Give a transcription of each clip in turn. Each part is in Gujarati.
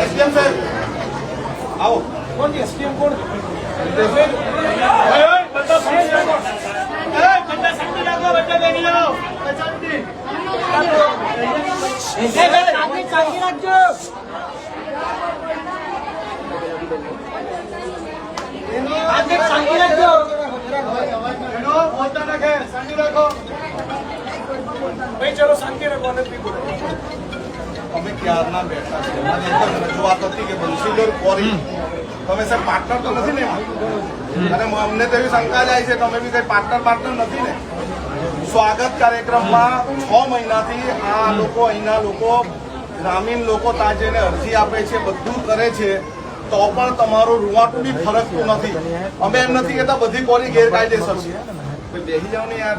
એસડીએમ સાહેબ આવો કોણ છે એસડીએમ કોણ છે ઓય ઓય બધા શાંતિ રાખો એ બધા શાંતિ રાખો બધા બેસી જાઓ શાંતિ એનો બોલતા રાખે શાંતિ રાખો ભાઈ ચલો શાંતિ રાખો અને બી બોલો અમે ક્યારના બેઠા છે? એકદમ રજૂઆત હતી કે બંસીલોર કોરી તમે સાહેબ પાર્ટનર તો નથી ને અને અમને તો એવી શંકા જાય છે તમે બી કઈ પાર્ટનર પાર્ટનર નથી ને? સ્વાગત કાર્યક્રમમાં છ મહિનાથી આ લોકો અહીંના લોકો ગ્રામીણ લોકો ત્યાં જઈને અરજી આપે છે બધું કરે છે. તો પણ તમારું રૂવાટું બી ફરકતું નથી. અમે એમ નથી કહેતા બધી કોરી ગેરકાયદેસર છે. બેસી જાઓ ને યાર.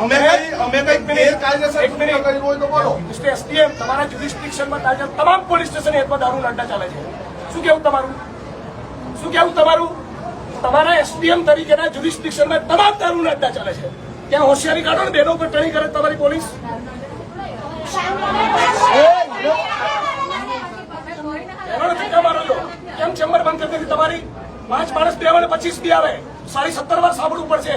અમે અમે કઈ ગેરકાયદેસર એક મિનિટ. કર્યું હોય તો બોલો. મિસ્ટર એસડીએમ તમારા જ્યુરિસ્ડિક્શનમાં તાજા તમામ પોલીસ સ્ટેશન હેઠમાં દારૂ અડ્ડા ચાલે છે. શું કેવું તમારું? શું કેવું તમારું? તમારા એસડીએમ તરીકેના જ્યુરિસ્ડિક્શનમાં તમામ દારૂ અડ્ડા ચાલે છે. ત્યાં હોશિયારી કાઢો ને બેનો પર ટણી કરે તમારી પોલીસ. કેમ ચેમ્બર બંધ કરી તમારી પાંચ માણસ બે આવે ને પચીસ બી આવે. સાડી સત્તર વાર સાંભળવું પડશે.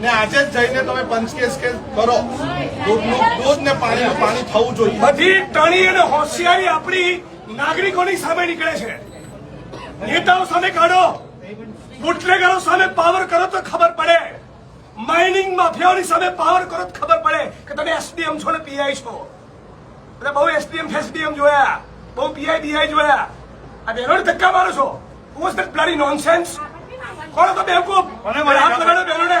ને આજે જ જઈને તમે પંચકેસ કેસ કરો. દૂધનું દૂધ ને પાણી પાણી થવું જોઈએ. બધી ટણી અને હોશિયારી આપણી નાગરિકોની સામે નીકળે છે. નેતાઓ સામે કાઢો. બુટલેગરો સામે પાવર કરો તો ખબર પડે. માઇનિંગ માફિયાઓની સામે પાવર કરો તો ખબર પડે કે તમે એસડીએમ છો ને પીઆઈ છો. એટલે બહુ એસડીએમ ફેસડીએમ જોયા. બહુ પીઆઈ બીઆઈ જોયા. આ બેરોડ ધક્કા મારો છો. વોઝ ધેટ બ્લડી નોનસેન્સ કોણ તો બેવકૂફ મને? હાથ લગાડો બહેનોને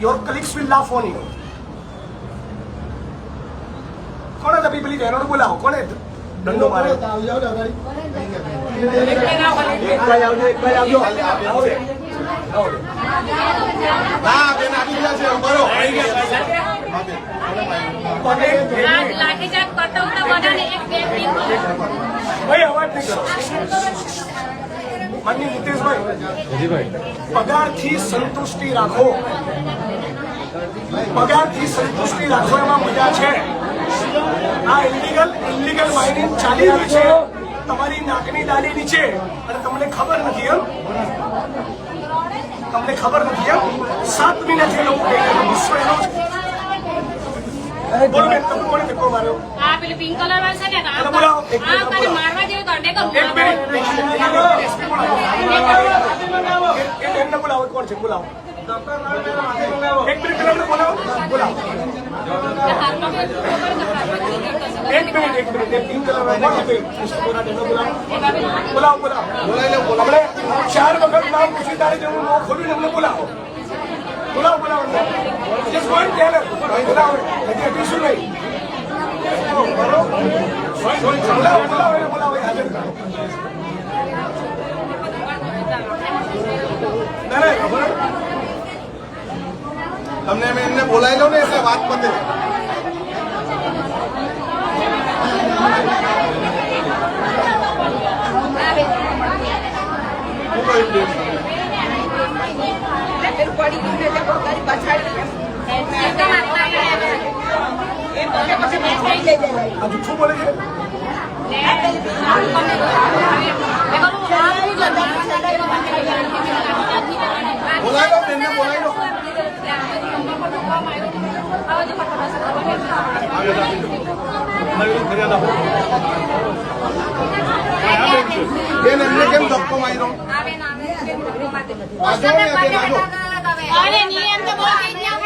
your colleagues will laugh on you કોણે તબી પેલી બહેનોને બોલાવો. કોણે દંડો મારે. હતા ભાઈ અવાજ નહીં કરો. માનની નીતિશભાઈ પગારથી સંતુષ્ટિ રાખો. પગારથી સંતુષ્ટિ રાખો એમાં મજા છે. આ ઇલીગલ ઇલીગલ માઇનિંગ ચાલી રહ્યું છે. તમારી નાકની દાલી નીચે. અને તમને ખબર નથી એમ. તમને ખબર નથી એમ. સાત મહિનાથી લોકો ગુસ્સો એનો બોલો બેન તમે કોને ધક્કો માર્યો આ પેલું પિંક કલર વાળું છે ને આ એને બોલાવો, એક આ મિનિટ બોલાવો. મારવા જેવું એક મિનિટ બોલાવો કોણ છે? બોલાવો. એક મિનિટ પેલા બોલાવો. બોલાવો. એક મિનિટ એક મિનિટ. પિંક કલર વાળો બોલાવો બોલાવો બોલાવો. આપણે ચાર વખત નામ પૂછી તારે જેવું ખોલ્યું એમને બોલાવો. બોલાવો બોલાવો. જે ચાલે બોલાવે. બોલાવો. હજી હટીશું નહીં. બોલાવો, બોલાવો હાજર કરો. ખબર તમને મેં એમને બોલાવી લો ને એટલે વાત પતે? પડી ગયું એટલે પોતાની પછાડી એકદમ આટલા આગળ એ પછી પછી મેં થઈ લેજે આ જૂઠું બોલે છે બોલાવી લો. બેનને બોલાવી લો બેન એમને કેમ ધક્કો માર્યો અરે નિયમ તો બહુ થઈ ગયા આપણે હાથ લગાવને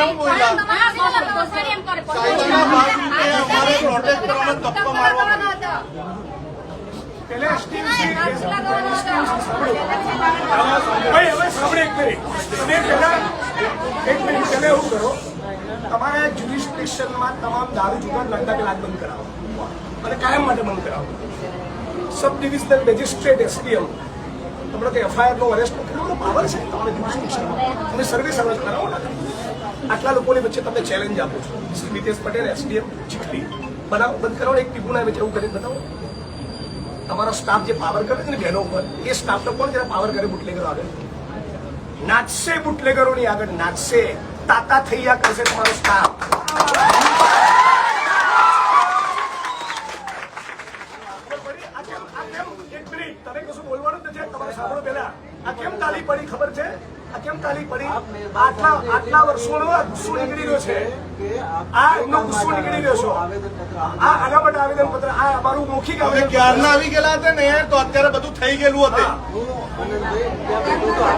હાથ હતા મેં પોસ્ટર ને મારા તમે શું બોલ્યા કાયદાના ભાગરૂપે અમારે પ્રોટેક્ટ કરવાનો ધક્કો ભાઈ હવે સાંભળે એક મિનિટ. તમે પહેલા એક મિનિટ તમે એવું કરો. તમારા જ્યુરિસ્ડિક્શનમાં તમામ દારૂ જુગાર લગતા કલાક બંધ કરાવો. અને કાયમ માટે બંધ કરાવો. સબ ડિવિઝનલ મેજિસ્ટ્રેટ એસડીએમ તમને કે એફઆઈઆર નો અરેસ્ટ નો પાવર છે. તમારે તમે સર્વિસ અરેસ્ટ કરાવો ને. આટલા લોકોની વચ્ચે તમે ચેલેન્જ આપો છો. શ્રી નીતેશ પટેલ, એસડીએમ, ચીખલી. બનાવ, બંધ કરો એક ટીપુના વચ્ચે એવું કરીને બતાવો. તમારો સ્ટાફ જે પાવર કરે છે ને બહેનો ઉપર, એ સ્ટાફનો કોણ જરા પાવર કરે બુટલેગરો આગળ? નાચશે બુટલેગરોની આગળ, નાચશે. તાતા થઈયા કરશે તમારો સ્ટાફ તમે કશું બોલવાનું જ નથી. તમારે સાંભળો પહેલા. આ કેમ તાલી પડી, ખબર છે? કેમ કાલી પડી? આટલા આટલા વર્ષોનો ગુસ્સો નીકળી રહ્યો છે. આ એમનો ગુસ્સો નીકળી રહ્યો છે. આ આના માટે આવેદન પત્ર આ અમારું મૌખિક અમે આવેદન ક્યારના આવી ગયેલા હતા ને તો અત્યારે બધું થઈ ગયેલું હતું.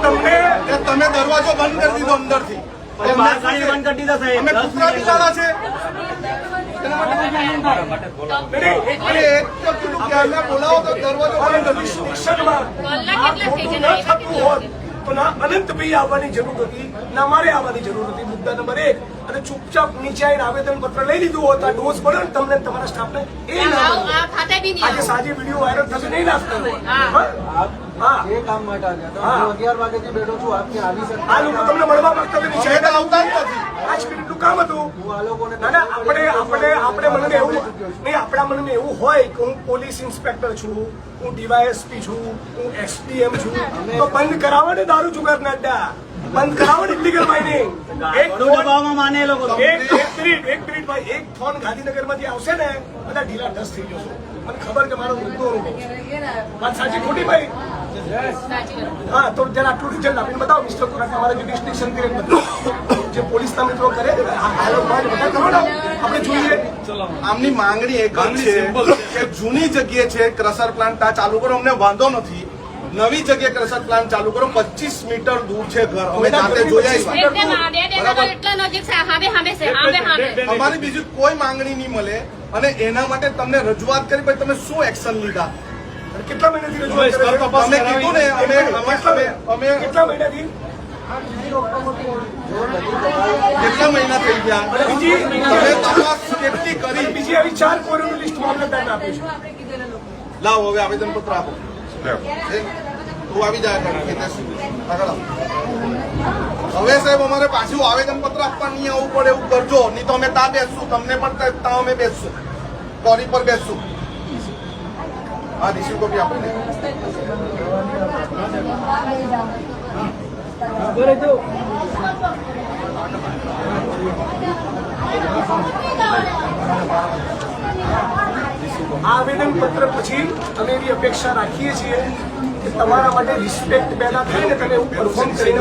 તમને કે તમે દરવાજો બંધ કરી દીધો અંદરથી. થી બંધ કરી દીધા સાહેબ. અમે કૂતરા બિલાડા છે. બોલાવો તો દરવાજો બંધ કરી દીધો. ન અનંતભાઈ આવવાની જરૂર હતી ના મારે આવવાની જરૂર હતી મુદ્દા નંબર એક. અને ચૂપચાપ નીચે આવીને આવેદન પત્ર લઈ લીધું હોત આ ડોઝ પડે તમને તમારા સ્ટાફને એ ના આજે સાંજે વીડિયો વાયરલ થશે નહીં નાખતા હા. એ કામ માટે આવ્યા હતા. હા. હું અગિયાર વાગે બેઠો છું આપ આવી શકે આ લોકો તમને મળવા માંગતા હતા નીચે અમે તો આવતા જ નથી પાંચ મિનિટનું કામ હતું? હું આ લોકોને ના ના આપણે આપણે આપણે મનને એવું નહીં આપણા મનને એવું હોય કે હું પોલીસ ઇન્સ્પેક્ટર છું હું ડીવાયએસપી છું હું એસડીએમ છું તો બંધ કરાવો ને દારૂ જુગાર અડ્ડા. બંધ કરાવો ને ઇલીગલ માઇનિંગ એક દબાવમાં માને એ લોકો. એક એક મિનિટ એક મિનિટ ભાઈ એક ફોન ગાંધીનગરમાંથી આવશે ને બધા ઢીલા ઢસ થઈ જશે. મને ખબર કે મારો મુદ્દો વાત સાચી ખોટી ભાઈ. હા તો જરા આટલું રિઝલ્ટ આપીને બતાવો મિસ્ટર કોરાટ અમારા જે ડિસ્ટ્રિક્શન બતાવો. જે પોલીસના મિત્રો કરે કરો આપણે જોઈએ. આમની માંગણી એક જ છે કે જૂની જગ્યાએ છે ક્રશર પ્લાન્ટ આ ચાલુ કરો અમને વાંધો નથી. નવી જગ્યાએ ક્રશર પ્લાન્ટ ચાલુ કરો પચીસ મીટર દૂર છે ઘર. અમે જાતે જોયા અમારી બીજી કોઈ માંગણી નહીં મળે. અને એના માટે તમને રજૂઆત કરી પછી તમે શું એક્શન લીધા? કેટલા મહિનાથી રજૂઆત કરે અમે કીધું ને અમે અમે અમે અમે કેટલા મહિનાથી? કેટલા મહિના થઈ ગયા? બીજી તમે તપાસ કેટલી કરી? બીજી આવી ચાર કોરીનું લિસ્ટ મામલતદારને આપ્યું છે. લાવો હવે આવેદન પત્ર આપો તું આવી જાય હવે સાહેબ અમારે પાછું આવેદન પત્ર આપવા નહીં આવવું પડે એવું કરજો. નહીં તો અમે ત્યાં બેસશું. તમને પણ ત્યાં- ત્યાં અમે બેસશું. કોરી પર બેસશું. હા રિસીવ કોપી આપો ને. આ આવેદન પત્ર પછી અમે એવી અપેક્ષા રાખીએ છીએ કે તમારા માટે રિસ્પેક્ટ પેદા થાય ને તમે એવું પરફોર્મ કરીને